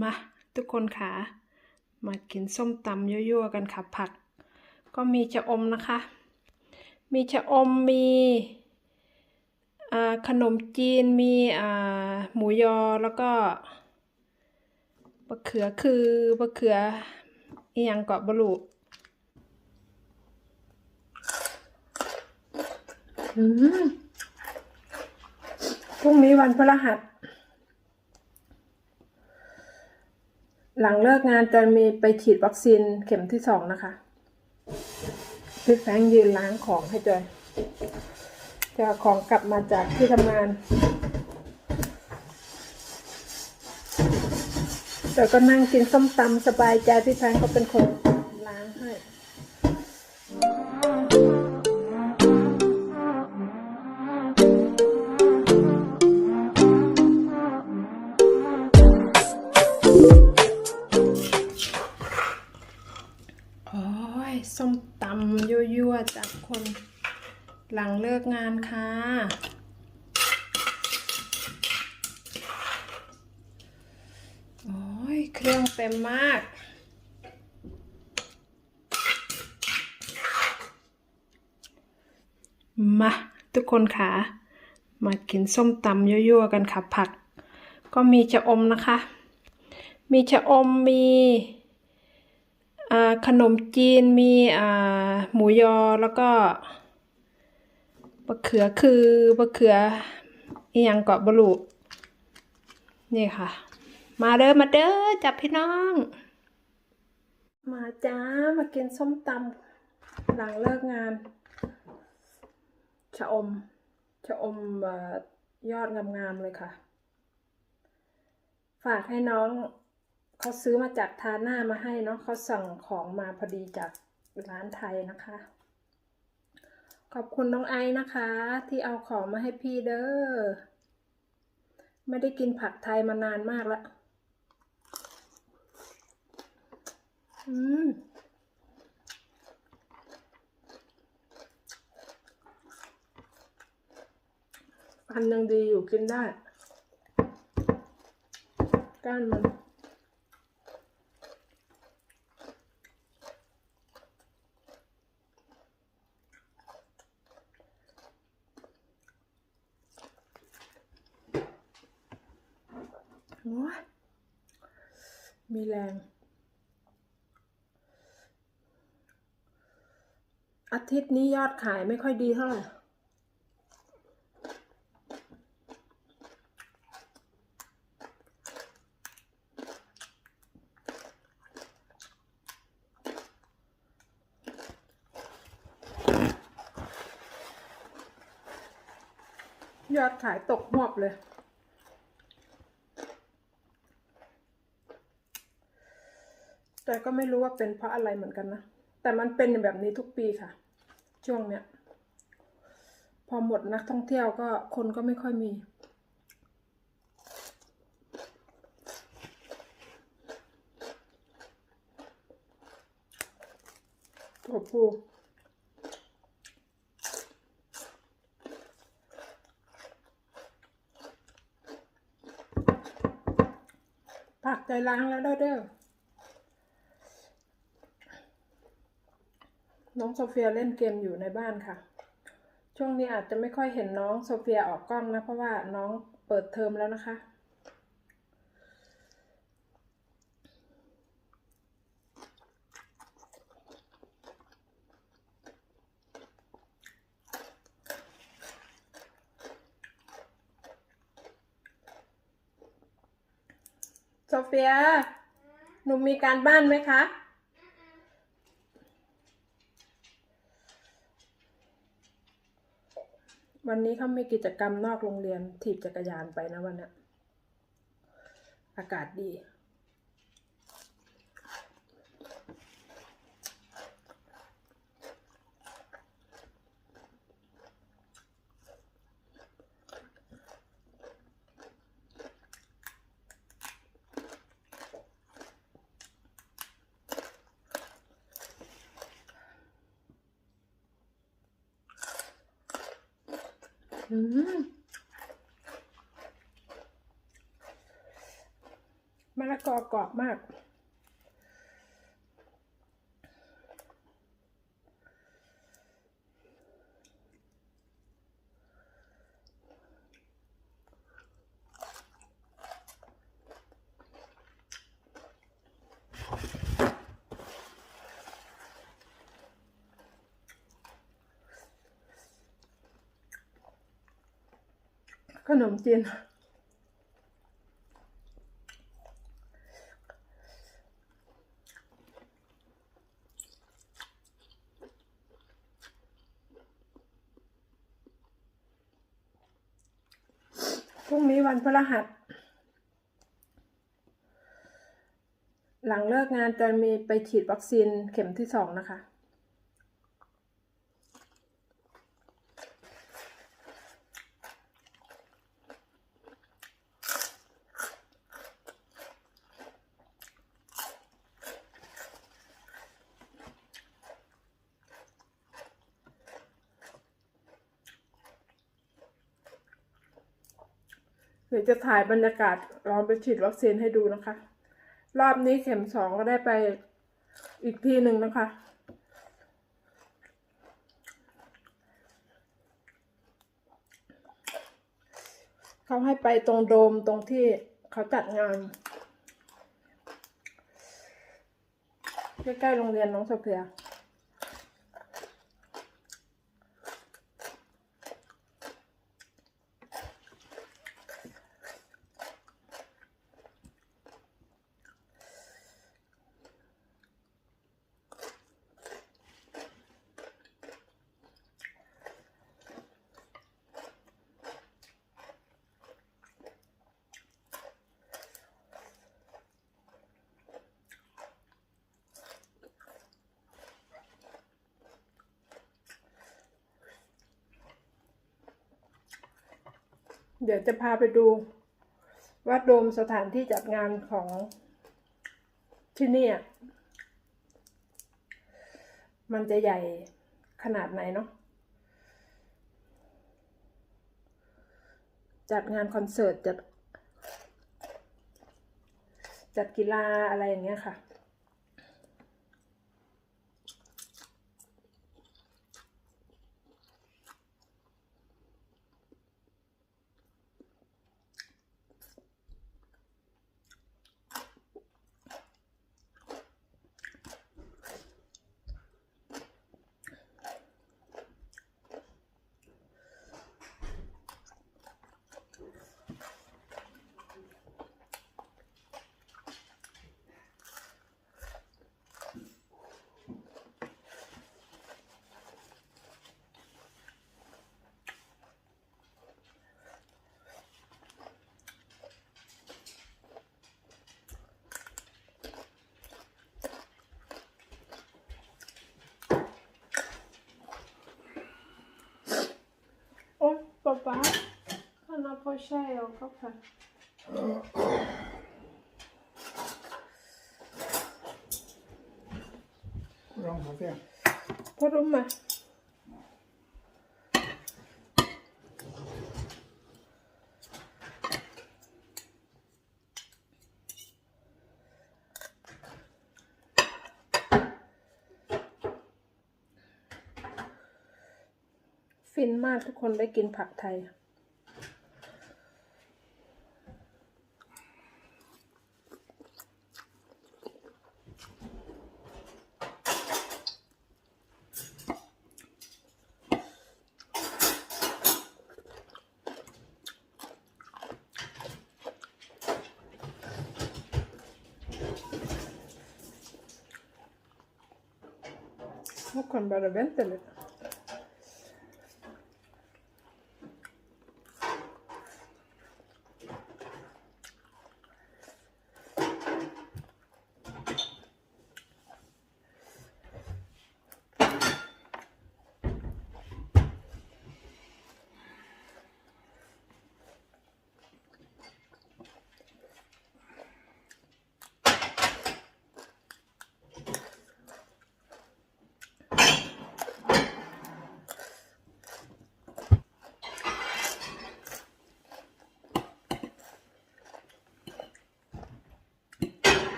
มาทุกคนค่ะ มากินส้มตำยั่วๆกันค่ะผัก ก็มีชะอมนะคะ มีชะอมมีขนมจีนมีหมูยอแล้วก็บะเขือคือบะเขืออีหยังเกาะบลูพรุ่งนี้วันพฤหัส หลังเลิกงานจะมีไปฉีดวัคซีนเข็มที่สองนะคะพี่แฟงยืนล้างของให้จอยจะเอาของกลับมาจากที่ทำงานจอยก็นั่งกินส้มตำสบายใจพี่แฟงค์ก็เป็นคนล้างให้ กงานค่ะ โอ้ย เครื่องเต็มมากมาทุกคนค่ะ มากินส้มตำยั่วๆกันค่ะ ผัก ก็มีชะอมนะคะ มีชะอมมีขนมจีนมีหมูยอแล้วก็ บะเขือคือบะเขืออีหยังเกาะบลูนี่ค่ะ มาเด้อมาเด้อจับพี่น้อง มาจ้ามากินส้มตำหลังเลิกงาน ชะอม ชะอมยอดงามๆเลยค่ะ ฝากให้น้องเขาซื้อมาจากทาหน้ามาให้เนาะเขาสั่งของมาพอดีจากร้านไทยนะคะ ขอบคุณน้องไอซ์นะคะ ที่เอาของมาให้พี่เด้อ ไม่ได้กินผัดไทยมานานมากล้วอืมอันยังดีอยู่กินได้ ก้านมัน มีแรง อาทิตย์นี้ยอดขายไม่ค่อยดีเท่าไหร่ยอดขายตกหวบเลย แต่ก็ไม่รู้ว่าเป็นเพราะอะไรเหมือนกันนะ แต่มันเป็นแบบนี้ทุกปีค่ะ ช่วงเนี้ย พอหมดนักท่องเที่ยวก็คนก็ไม่ค่อยมีโอ้โหผักใจล้างแล้วเด้อเด้อ น้องโซเฟียเล่นเกมอยู่ในบ้านค่ะ ช่วงนี้อาจจะไม่ค่อยเห็นน้องโซเฟียออกกล้องนะ เพราะว่าน้องเปิดเทอมแล้วนะคะ โซเฟีย หนูมีการบ้านไหมคะ วันนี้เขามีกิจกรรมนอกโรงเรียนถีบจักรยานไปนะวันนี้อากาศดี มะละกอกรอบมาก ขนมจีนพรุ่งนี้วันพฤหัส หลังเลิกงานจะมีไปฉีดวัคซีนเข็มที่สองนะคะ เดี๋ยวจะถ่ายบรรยากาศรอนไปฉีดวัคซีนให้ดูนะคะ รอบนี้เข็มสองก็ได้ไปอีกที่หนึ่งนะคะ เขาให้ไปตรงโดมตรงที่เขาจัดงานใกล้ๆโรงเรียนน้องโซเฟีย เดี๋ยวจะพาไปดูวัดโดมสถานที่จัดงานของที่นี่มันจะใหญ่ขนาดไหนเนาะจัดงานคอนเสิร์ตจัดจัดกีฬาอะไรอย่างเงี้ยค่ะ papá, Ana puxa eu, papai. Vamos ver. Por uma. ฟินมากทุกคนได้กินผักไทย Jag kan bara vänta lite.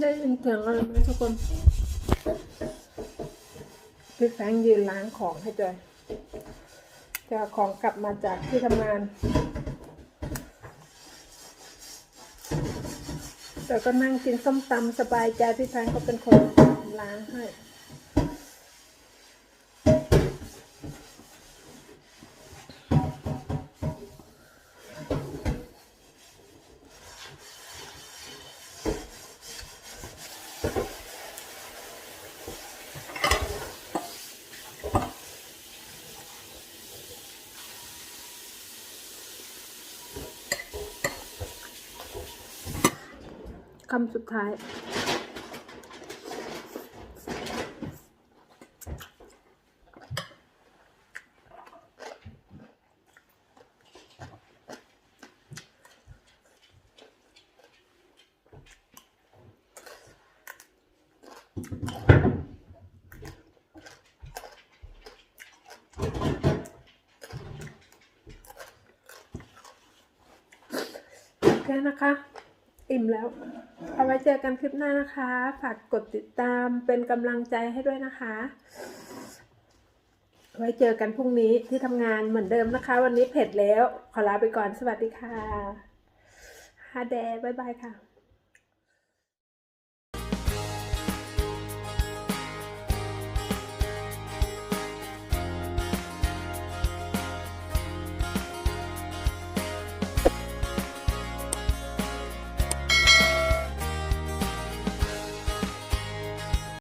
ได้ยินเสียงอะไรไหมทุกคนพี่แฟงยืนล้างของให้จอยจะเอาของกลับมาจากที่ทำงานจอยก็นั่งกินส้มตำสบายใจพี่แฟงก็เป็นคนล้างให้ คำสุดท้ายโอเคนะคะ อิ่มแล้ว เอาไว้เจอกันคลิปหน้านะคะ ฝากกดติดตามเป็นกำลังใจให้ด้วยนะคะ ไว้เจอกันพรุ่งนี้ที่ทำงานเหมือนเดิมนะคะ วันนี้เผ็ดแล้ว ขอลาไปก่อนสวัสดีค่ะฮาแดบ๊ายบายค่ะ